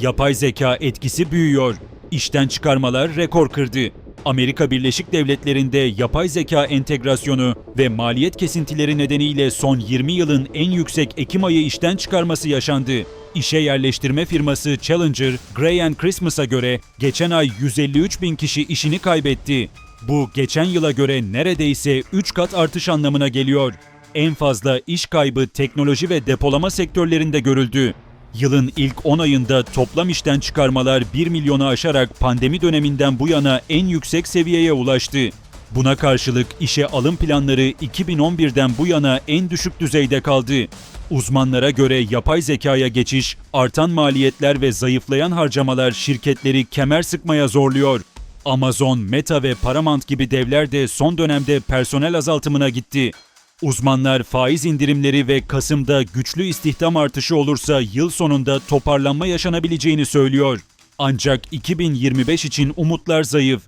Yapay zeka etkisi büyüyor. İşten çıkarmalar rekor kırdı. Amerika Birleşik Devletleri'nde yapay zeka entegrasyonu ve maliyet kesintileri nedeniyle son 20 yılın en yüksek Ekim ayı işten çıkarması yaşandı. İşe yerleştirme firması Challenger, Gray and Christmas'a göre geçen ay 153 bin kişi işini kaybetti. Bu geçen yıla göre neredeyse 3 kat artış anlamına geliyor. En fazla iş kaybı teknoloji ve depolama sektörlerinde görüldü. Yılın ilk 10 ayında toplam işten çıkarmalar 1 milyonu aşarak pandemi döneminden bu yana en yüksek seviyeye ulaştı. Buna karşılık işe alım planları 2011'den bu yana en düşük düzeyde kaldı. Uzmanlara göre yapay zekaya geçiş, artan maliyetler ve zayıflayan harcamalar şirketleri kemer sıkmaya zorluyor. Amazon, Meta ve Paramount gibi devler de son dönemde personel azaltımına gitti. Uzmanlar faiz indirimleri ve Kasım'da güçlü istihdam artışı olursa yıl sonunda toparlanma yaşanabileceğini söylüyor. Ancak 2025 için umutlar zayıf.